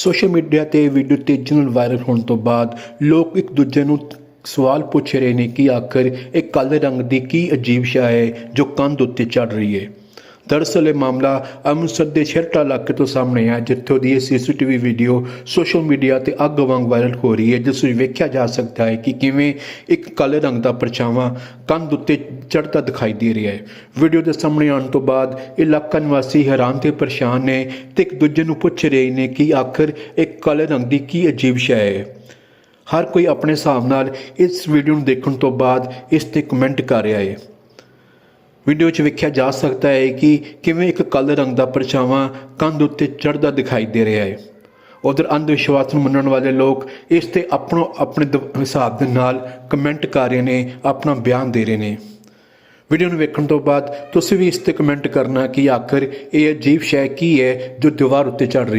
Social media ਤੇ video ਤੇਜ਼ੀ ਨਾਲ ਵਾਇਰਲ ਹੋਣ ਤੋਂ ਬਾਅਦ ਲੋਕ ਇੱਕ ਦੂਜੇ ਨੂੰ ਸਵਾਲ ਪੁੱਛ ਰਹੇ ਨੇ ਕਿ ਆਖਰ ਇਹ ਕਾਲੇ ਰੰਗ ਦੀ ਕੀ ਅਜੀਬ ਸ਼ੈ ਹੈ ਜੋ ਕੰਧ ਉੱਤੇ ਚੜ ਰਹੀ ਹੈ। ਦਰਅਸਲ ਇਹ ਮਾਮਲਾ ਅੰਮ੍ਰਿਤਸਰ ਦੇ ਛੇਹਰਟਾ ਇਲਾਕੇ ਤੋਂ ਸਾਹਮਣੇ ਆਇਆ, ਜਿੱਥੋਂ ਦੀ ਇਹ ਸੀਸੀਟੀਵੀ ਵੀਡੀਓ ਸੋਸ਼ਲ ਮੀਡੀਆ ਤੇ ਅੱਗ ਵਾਂਗ ਵਾਇਰਲ ਹੋ ਰਹੀ ਹੈ, ਜਿਸ ਵਿੱਚ ਵੇਖਿਆ ਜਾ ਸਕਦਾ ਹੈ ਕਿ ਕਿਵੇਂ ਇੱਕ ਕਾਲੇ ਰੰਗ ਦਾ ਪਰਛਾਵਾਂ ਕੰਧ ਉੱਤੇ ਚੜ੍ਹਦਾ ਦਿਖਾਈ ਦੇ ਰਿਹਾ ਹੈ। ਵੀਡੀਓ ਦੇ ਸਾਹਮਣੇ ਆਉਣ ਤੋਂ ਬਾਅਦ ਇਲਾਕਾ ਨਿਵਾਸੀ ਹੈਰਾਨ ਤੇ ਪਰੇਸ਼ਾਨ ਨੇ ਤੇ ਇੱਕ ਦੂਜੇ ਨੂੰ ਪੁੱਛ ਰਹੇ ਨੇ ਕਿ ਆਖਰ ਇੱਕ ਕਾਲੇ ਰੰਗ ਦੀ ਕੀ ਅਜੀਬ ਸ਼ੈ ਹੈ। ਹਰ ਕੋਈ ਆਪਣੇ ਹਿਸਾਬ ਨਾਲ ਇਸ ਵੀਡੀਓ ਨੂੰ ਦੇਖਣ ਤੋਂ ਬਾਅਦ ਇਸ ਤੇ ਕਮੈਂਟ ਕਰ ਰਿਹਾ ਹੈ। ਵੀਡੀਓ 'ਚ ਵੇਖਿਆ ਜਾ ਸਕਦਾ ਹੈ ਕਿ ਕਿਵੇਂ ਇੱਕ ਕਾਲੇ ਰੰਗ ਦਾ ਪਰਛਾਵਾਂ ਕੰਧ ਉੱਤੇ ਚੜ੍ਹਦਾ ਦਿਖਾਈ ਦੇ ਰਿਹਾ ਹੈ। ਉਧਰ ਅੰਧ ਵਿਸ਼ਵਾਸ ਨੂੰ ਮੰਨਣ ਵਾਲੇ ਲੋਕ ਇਸ ਤੇ ਆਪਣੋ ਆਪਣੇ ਦ- ਹਿਸਾਬ ਦੇ ਨਾਲ ਕਮੈਂਟ ਕਰ ਰਹੇ ਨੇ, ਆਪਣਾ ਬਿਆਨ ਦੇ ਰਹੇ ਨੇ। ਵੀਡੀਓ ਨੂੰ ਵੇਖਣ ਤੋਂ ਬਾਅਦ ਤੁਸੀਂ ਵੀ ਇਸ ਤੇ ਕਮੈਂਟ ਕਰਨਾ ਕਿ ਆਖਰ ਇਹ ਅਜੀਬ ਸ਼ੈ ਕੀ ਹੈ ਜੋ ਦੀਵਾਰ ਉੱਤੇ ਚੜ ਰਹੀ